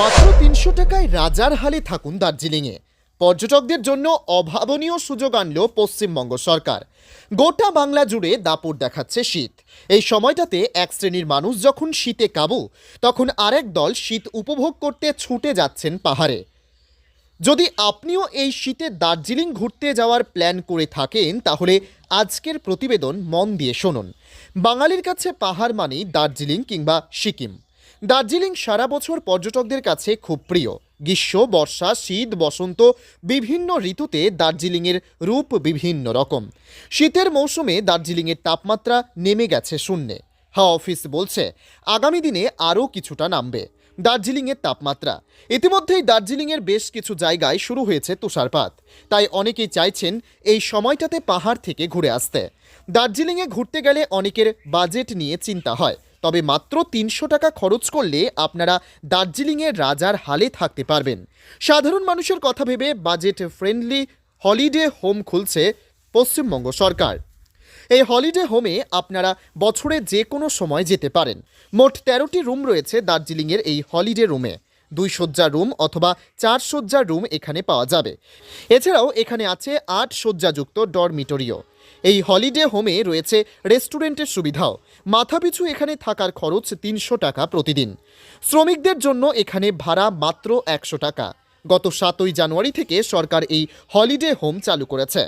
মাত্র তিনশো টাকায় রাজার হালে থাকুন দার্জিলিংয়ে। পর্যটকদের জন্য অভাবনীয় সুযোগ আনল পশ্চিমবঙ্গ সরকার। গোটা বাংলা জুড়ে দাপট দেখাচ্ছে শীত। এই সময়টাতে এক শ্রেণির মানুষ যখন শীতে কাবু, তখন আরেক দল শীত উপভোগ করতে ছুটে যাচ্ছেন পাহাড়ে। যদি আপনিও এই শীতে দার্জিলিং ঘুরতে যাওয়ার প্ল্যান করে থাকেন, তাহলে আজকের প্রতিবেদন মন দিয়ে শুনুন। বাঙালির কাছে পাহাড় মানেই দার্জিলিং কিংবা সিকিম। দার্জিলিং সারা বছর পর্যটকদের কাছে খুব প্রিয়। গ্রীষ্ম, বর্ষা, শীত, বসন্ত বিভিন্ন ঋতুতে দার্জিলিংয়ের রূপ বিভিন্ন রকম। শীতের মৌসুমে দার্জিলিংয়ের তাপমাত্রা নেমে গেছে শূন্যে। হাওয়া অফিস বলছে, আগামী দিনে আরও কিছুটা নামবে দার্জিলিংয়ের তাপমাত্রা। ইতিমধ্যেই দার্জিলিংয়ের বেশ কিছু জায়গায় শুরু হয়েছে তুষারপাত। তাই অনেকেই চাইছেন এই সময়টাতে পাহাড় থেকে ঘুরে আসতে। দার্জিলিংয়ে ঘুরতে গেলে অনেকের বাজেট নিয়ে চিন্তা হয়। তবে মাত্র তিনশো টাকা খরচ করলে আপনারা দার্জিলিংয়ের রাজার হালে থাকতে পারবেন। সাধারণ মানুষের কথা ভেবে বাজেট ফ্রেন্ডলি হলিডে হোম খুলছে পশ্চিমবঙ্গ সরকার। এই হলিডে হোমে আপনারা বছরে যে কোনো সময় যেতে পারেন। মোট তেরোটি রুম রয়েছে দার্জিলিংয়ের এই হলিডে রুমে। দুই শয্যা রুম অথবা চার শয্যার রুম এখানে পাওয়া যাবে। এছাড়াও এখানে আছে আট শয্যাযুক্ত ডরমিটরিও। এই হলিডে হোমে রয়েছে রেস্টুরেন্টের সুবিধাও। মাথাপিছু এখানে থাকার খরচ তিনশো টাকা প্রতিদিন। শ্রমিকদের জন্য এখানে ভাড়া মাত্র একশো টাকা। গত সাতই জানুয়ারি থেকে সরকার এই হলিডে হোম চালু করেছে।